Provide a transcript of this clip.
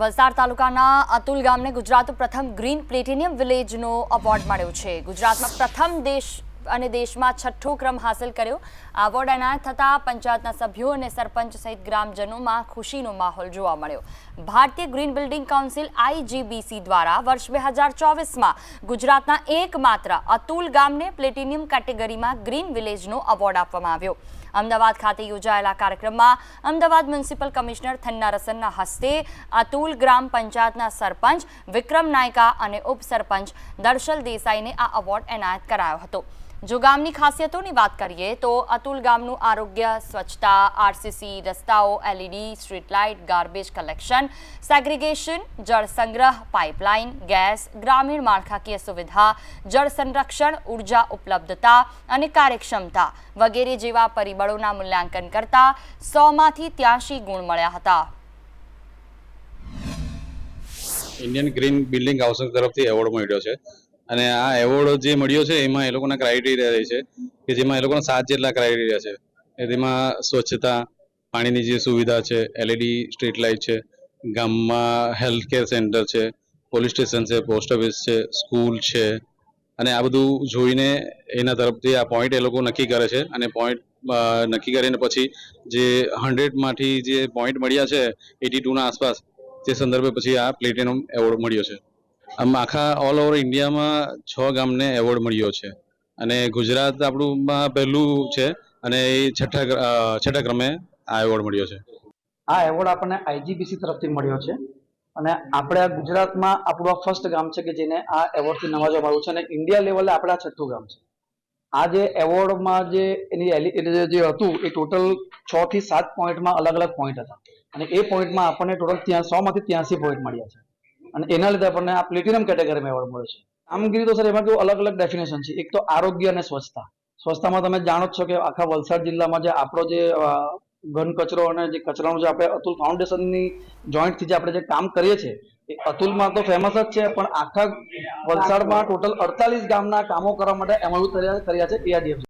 વલસાડ તાલુકાના અતુલ ગામને ગુજરાતનું પ્રથમ ગ્રીન પ્લેટિનિયમ વિલેજનો એવોર્ડ મળ્યો છે. ગુજરાતમાં પ્રથમ દેશ અને દેશમાં છઠ્ઠો ક્રમ હાંસલ કર્યો. આ એવોર્ડ એનાયત થતાં પંચાયતના સભ્યો અને સરપંચ સહિત ગ્રામજનોમાં ખુશીનો માહોલ જોવા મળ્યો. ભારતીય ગ્રીન બિલ્ડિંગ કાઉન્સિલ આઈજીબીસી દ્વારા વર્ષ બે હજાર ચોવીસમાં ગુજરાતના એકમાત્ર અતુલ ગામને પ્લેટિનિયમ કેટેગરીમાં ગ્રીન વિલેજનો એવોર્ડ આપવામાં આવ્યો. અમદાવાદ ખાતે યોજાયેલા કાર્યક્રમમાં અમદાવાદ મ્યુનિસિપલ કમિશનર થન્નારસનના હસ્તે અતુલ ગ્રામ પંચાયતના સરપંચ વિક્રમ નાયકા અને ઉપસરપંચ દર્શલ દેસાઈને આ એવોર્ડ એનાયત કરાયો હતો. જો ગામની ખાસિયતોની વાત કરીએ તો અતુલ ગામનું આરોગ્ય, સ્વચ્છતા, આરસીસી રસ્તાઓ, LED, street light, garbage collection, segregation, જળ સંગ્રહ, પાઇપલાઇન, ગેસ, ગ્રામીણ માળખાકીય સુવિધા, જળ સંરક્ષણ, ઊર્જા ઉપલબ્ધતા અને કાર્યક્ષમતા વગેરે જેવા પરિબળોના મૂલ્યાંકન કરતા સોમાંથી ત્યાંશી ગુણ મળ્યા હતા. ઇન્ડિયન ગ્રીન બિલ્ડિંગ હાઉસિંગ તરફથી એવોર્ડ મળ્યો છે. અને આ એવોર્ડ જે મળ્યો છે, એમાં એ લોકોના ક્રાઇટેરિયા રહે છે કે જેમાં એ લોકોના સાત જેટલા ક્રાઇટેરિયા છે. એ તેમાં સ્વચ્છતા, પાણીની જે સુવિધા છે એલઈડી સ્ટ્રીટ લાઇટ છે, ગામમાં હેલ્થ કેર સેન્ટર છે પોલીસ સ્ટેશન છે પોસ્ટ ઓફિસ છે સ્કૂલ છે. અને આ બધું જોઈને એના તરફથી આ પોઈન્ટ એ લોકો નક્કી કરે છે અને પોઈન્ટ નક્કી કરીને પછી જે હંડ્રેડમાંથી જે પોઈન્ટ મળ્યા છે એટી ટુના આસપાસ, તે સંદર્ભે પછી આ પ્લેટિનમ એવોર્ડ મળ્યો છે. આખા ઓલ ઓવર ઇન્ડિયામાં છ ગામને એવોર્ડ મળ્યો છે. અને ગુજરાત આપણુંમાં પહેલું છે અને એ છઠ્ઠા છઠ્ઠા ક્રમે આ એવોર્ડ મળ્યો છે. આ એવોર્ડ આપણને આઈજીબીસી તરફથી મળ્યો છે. અને આપણે ગુજરાતમાં આપણું આ ફર્સ્ટ ગામ છે કે જેને આ એવોર્ડથી નવાજવામાં આવ્યું છે અને ઇન્ડિયા લેવલે આપણે આ છઠ્ઠું ગામ છે. આ જે એવોર્ડમાં જે એની જે હતું, એ ટોટલ છ થી સાત પોઈન્ટમાં અલગ અલગ પોઈન્ટ હતા. અને એ પોઈન્ટમાં આપણને ટોટલ ત્યાં, સો માંથી ત્યાંસી પોઈન્ટ મળ્યા છે. અને એના લીધે આપણને આ પ્લેટિનમ કેટેગરીમાં એવોર્ડ મળ્યો છે. કામગીરી તો સર એમાં કેવું અલગ અલગ ડેફિનેશન છે. એક તો આરોગ્ય અને સ્વચ્છતા. સ્વચ્છતામાં તમે જાણો જ છો કે આખા વલસાડ જિલ્લામાં જે આપણો જે ઘન કચરો અને જે કચરાનું જે આપણે અતુલ ફાઉન્ડેશનની જોઈન્ટથી જે આપણે જે કામ કરીએ છીએ, એ અતુલમાં તો ફેમસ જ છે, પણ આખા વલસાડમાં ટોટલ અડતાલીસ ગામના કામો કરવા માટે એમઓયુ કર્યા છે એઆરડીએફ